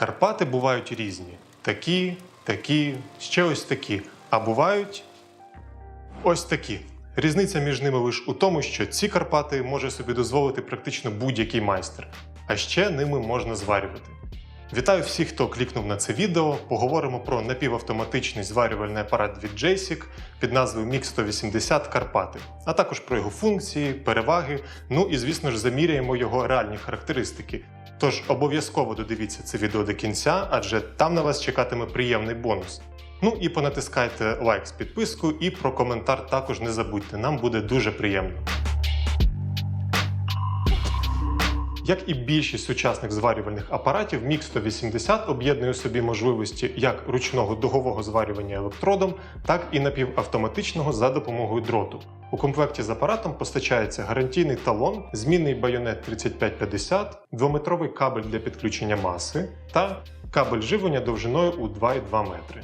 Карпати бувають різні: такі, такі, ще ось такі. А бувають ось такі. Різниця між ними лише у тому, що ці Карпати може собі дозволити практично будь-який майстер, а ще ними можна зварювати. Вітаю всіх, хто клікнув на це відео. Поговоримо про напівавтоматичний зварювальний апарат від JSIC під назвою Mix 180 Карпати, а також про його функції, переваги. Ну і звісно ж заміряємо його реальні характеристики. Тож обов'язково додивіться це відео до кінця, адже там на вас чекатиме приємний бонус. Ну і понатискайте лайк з підпискою, і про коментар також не забудьте. Нам буде дуже приємно. Як і більшість сучасних зварювальних апаратів, Mix 180 об'єднує у собі можливості як ручного дугового зварювання електродом, так і напівавтоматичного за допомогою дроту. У комплекті з апаратом постачається гарантійний талон, змінний байонет 3550, двометровий кабель для підключення маси та кабель живлення довжиною у 2,2 метри.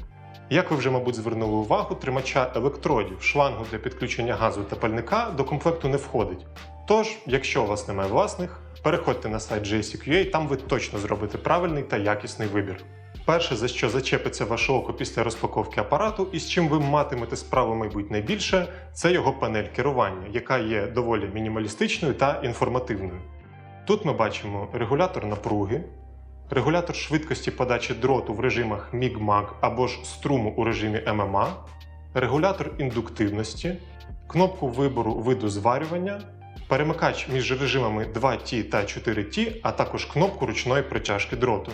Як ви вже, мабуть, звернули увагу, тримача електродів, шлангу для підключення газу та пальника до комплекту не входить. Тож, якщо у вас немає власних, переходьте на сайт JCQA, там ви точно зробите правильний та якісний вибір. Перше, за що зачепиться ваше око після розпаковки апарату і з чим ви матимете справу, мабуть, найбільше, це його панель керування, яка є доволі мінімалістичною та інформативною. Тут ми бачимо регулятор напруги, регулятор швидкості подачі дроту в режимах MIG-MAG або ж струму у режимі MMA, регулятор індуктивності, кнопку вибору виду зварювання, перемикач між режимами 2T та 4T, а також кнопку ручної притяжки дроту.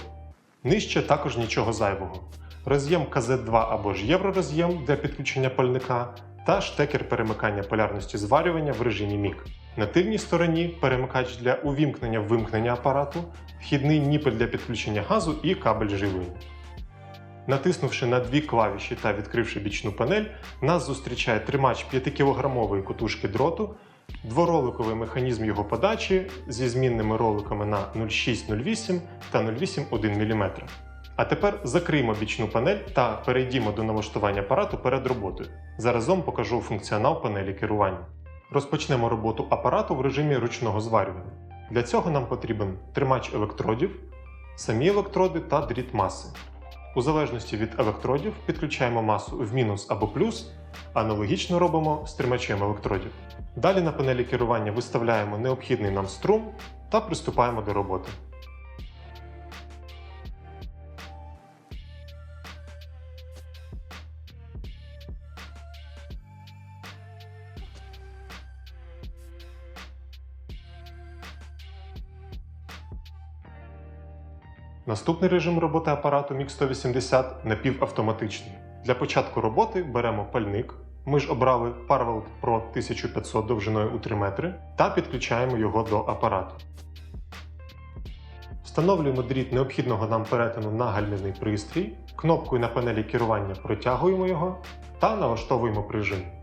Нижче також нічого зайвого. Роз'єм КЗ2 або ж євророз'єм для підключення пальника та штекер перемикання полярності зварювання в режимі MIG. На тильній стороні перемикач для увімкнення-вимкнення апарату, вхідний ніпель для підключення газу і кабель живлення. Натиснувши на дві клавіші та відкривши бічну панель, нас зустрічає тримач 5-кілограмової кутушки дроту, двороликовий механізм його подачі зі змінними роликами на 0,608 та 0,8-1 мм. А тепер закриємо бічну панель та перейдімо до налаштування апарату перед роботою. Заразом покажу функціонал панелі керування. Розпочнемо роботу апарату в режимі ручного зварювання. Для цього нам потрібен тримач електродів, самі електроди та дріт маси. У залежності від електродів підключаємо масу в мінус або плюс, аналогічно робимо з тримачем електродів. Далі на панелі керування виставляємо необхідний нам струм та приступаємо до роботи. Наступний режим роботи апарату MIG 180 напівавтоматичний. Для початку роботи беремо пальник. Ми ж обрали Parwell Pro 1500 довжиною у 3 метри та підключаємо його до апарату. Встановлюємо дріт необхідного нам перетину на гальмівний пристрій, кнопкою на панелі керування протягуємо його та налаштовуємо прижим.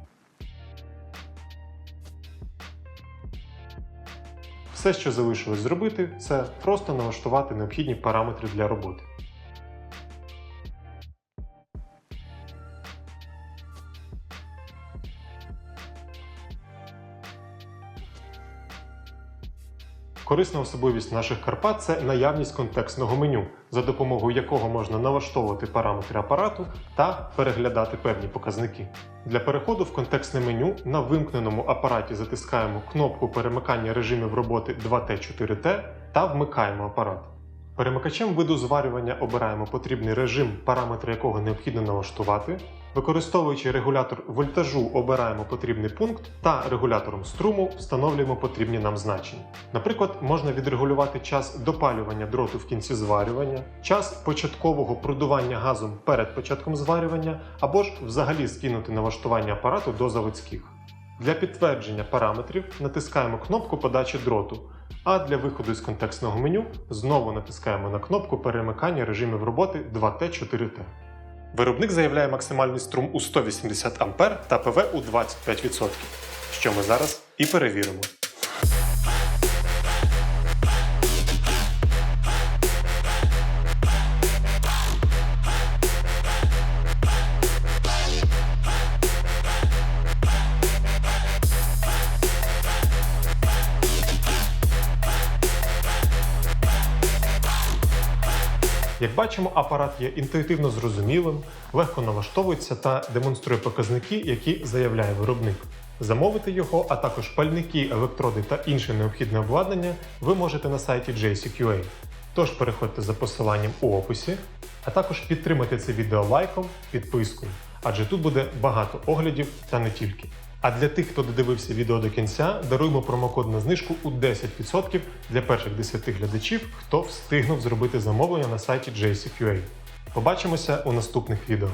Все, що залишилось зробити, це просто налаштувати необхідні параметри для роботи. Корисна особливість наших Карпат це наявність контекстного меню, за допомогою якого можна налаштовувати параметри апарату та переглядати певні показники. Для переходу в контекстне меню на вимкненому апараті затискаємо кнопку перемикання режимів роботи 2T4T та вмикаємо апарат. Перемикачем виду зварювання обираємо потрібний режим, параметри якого необхідно налаштувати. Використовуючи регулятор вольтажу, обираємо потрібний пункт та регулятором струму встановлюємо потрібні нам значення. Наприклад, можна відрегулювати час допалювання дроту в кінці зварювання, час початкового продування газом перед початком зварювання, або ж взагалі скинути налаштування апарату до заводських. Для підтвердження параметрів натискаємо кнопку подачі дроту, а для виходу із контекстного меню знову натискаємо на кнопку перемикання режимів роботи 2T4T. Виробник заявляє максимальний струм у 180 А та ПВ у 25%, що ми зараз і перевіримо. Як бачимо, апарат є інтуїтивно зрозумілим, легко налаштовується та демонструє показники, які заявляє виробник. Замовити його, а також пальники, електроди та інше необхідне обладнання ви можете на сайті JCQA. Тож переходьте за посиланням у описі, а також підтримайте це відео лайком, підпискою, адже тут буде багато оглядів та не тільки. А для тих, хто додивився відео до кінця, даруємо промокод на знижку у 10% для перших 10 глядачів, хто встигнув зробити замовлення на сайті JCQA. Побачимося у наступних відео.